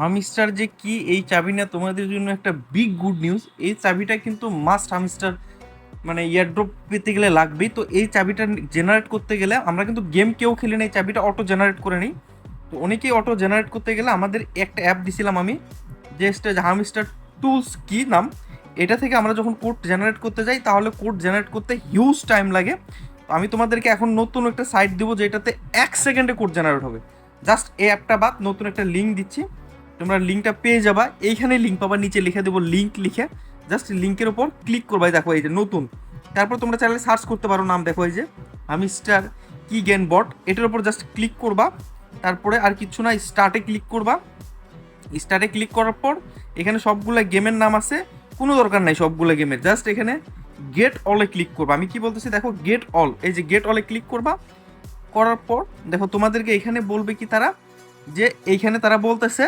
Hamster যে কি, এই চাবি না তোমাদের জন্য একটা বিগ গুড নিউজ এই চাবিটা কিন্তু মাস্ট হামিস্টার মানে ইয়ারড্রপ পেতে গেলে লাগবেই। তো এই চাবিটা জেনারেট করতে গেলে আমরা কিন্তু গেম কেউ খেলি না, এই চাবিটা অটো জেনারেট করে নিই। তো অনেকেই অটো জেনারেট করতে গেলে আমাদের একটা অ্যাপ দিছিলাম আমি, যে হামিস্টার টুলস কি নাম? এটা থেকে আমরা যখন কোড জেনারেট করতে যাই, তাহলে কোড জেনারেট করতে হিউজ টাইম লাগে। তো আমি তোমাদেরকে এখন নতুন একটা সাইট দেবো, যেটাতে এক সেকেন্ডে কোড জেনারেট হবে। জাস্ট এই অ্যাপটা বাদ, নতুন একটা লিঙ্ক দিচ্ছি। তোমরা লিঙ্কটা পেয়ে যাবা। এইখানে লিঙ্ক পাবা, নিচে লিখে দেবো লিঙ্ক লিখে। জাস্ট লিঙ্কের ওপর ক্লিক করবা দেখো এই যে নতুন। তারপর তোমরা চাইলে সার্চ করতে পারো নাম, দেখো এই যে আমি স্টার কি গেন বট এটার ওপর জাস্ট ক্লিক করবা। তারপরে আর কিছু না স্টার্টে ক্লিক করবা। স্টার্টে ক্লিক করার পর, এখানে সবগুলো গেমের নাম আছে। কোনো দরকার নাই সবগুলো গেমের জাস্ট এখানে গেট অলে ক্লিক করবা। আমি কি বলতেছি, দেখো গেট অল এই যে গেট অলে ক্লিক করবা। করার পর, দেখো, তোমাদেরকে এখানে বলবে কি তারা? যে এইখানে তারা বলতেছে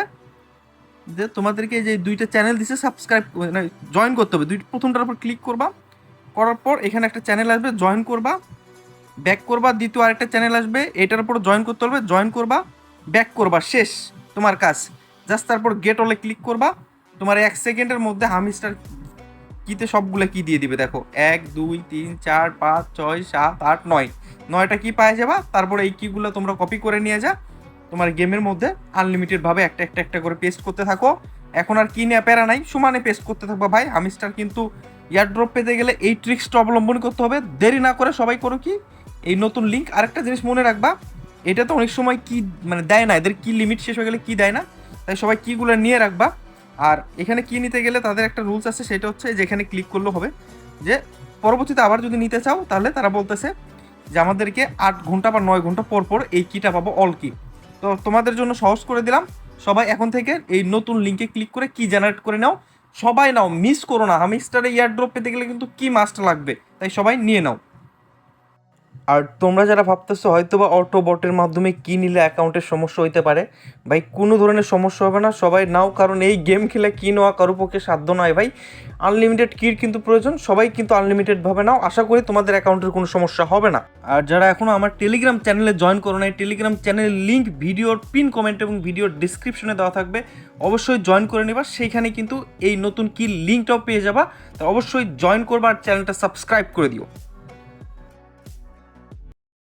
যে তোমাদেরকে যে দুইটা চ্যানেল দিছে সাবস্ক্রাইব মানে জয়েন করতে হবে। দুই প্রথমটার উপর ক্লিক করবা। করার পর এখানে একটা চ্যানেল আসবে জয়েন করবা। ব্যাক করবা, দ্বিতীয় আরেকটা চ্যানেল আসবে। এটার উপর জয়েন করতে হবে জয়েন করবা ব্যাক করবা, শেষ তোমার কাজ। জাস্ট তারপর গেট অলে ক্লিক করবা। তোমার এক সেকেন্ডের মধ্যে হামিস্টার কিতে সবগুলো কি দিয়ে দিবে, দেখো। এক, দুই, তিন, চার, পাঁচ, ছয়, সাত, আট, নয়। নয়টা কি পাওয়া যাবা, তারপরে এই কিগুলো তোমরা কপি করে নিয়ে যা। তোমার গেমের মধ্যে আনলিমিটেডভাবে একটা একটা একটা করে পেস্ট করতে থাকো। এখন আর কি নিয়ে প্যারা নাই, সমানে পেস্ট করতে থাকবা ভাই। হামিস্টার কিন্তু ইয়ারড্রপ পেতে গেলে এই ট্রিক্সটা অবলম্বন করতে হবে। দেরি না করে সবাই করো কি? এই নতুন লিঙ্ক আরেকটা জিনিস মনে রাখবা এটা তো অনেক সময় কি মানে দেয় না, এদের কি লিমিট শেষ হয়ে গেলে কি দেয় না, তাই সবাই কিগুলো নিয়ে রাখবা। আর এখানে কি নিতে গেলে তাদের একটা রুলস আছে, সেটা হচ্ছে যে এখানে ক্লিক করলে হবে যে, পরবর্তীতে আবার যদি নিতে চাও, তাহলে তারা বলতেছে যে আমাদেরকে আট ঘণ্টা বা নয় ঘণ্টা পর পর এই কিটা পাবো অল কি তো তোমাদের জন্য সহজ করে দিলাম। সবাই এখন থেকে এই নতুন লিঙ্কে ক্লিক করে কি জেনারেট করে নাও। সবাই নাও মিস করো না। হামিস্টারে ইয়ারড্রপ পেতে গেলে কিন্তু কি মাস্ট লাগবে। তাই সবাই নিয়ে নাও। আর তোমরা যারা ভাবতেছো হয়তো বা অটো বটের মাধ্যমে কী নিলে অ্যাকাউন্টের সমস্যা হইতে পারে, ভাই, কোনো ধরনের সমস্যা হবে না, সবাই নাও, কারণ এই গেম খেলে কী নেওয়া কারও পক্ষে সাধ্য নয়, ভাই। আনলিমিটেড কির কিন্তু প্রয়োজন, সবাই কিন্তু আনলিমিটেডভাবে নাও, আশা করি তোমাদের অ্যাকাউন্টের কোনো সমস্যা হবে না। আর যারা এখনও আমার টেলিগ্রাম চ্যানেলে জয়েন করো না টেলিগ্রাম চ্যানেলের লিঙ্ক ভিডিওর পিন কমেন্ট এবং ভিডিওর ডিসক্রিপশনে দেওয়া থাকবে, অবশ্যই জয়েন করে নেবা, সেইখানে কিন্তু এই নতুন কি লিঙ্কটাও পেয়ে যাবা, তো অবশ্যই জয়েন করবা আর চ্যানেলটা সাবস্ক্রাইব করে দিও।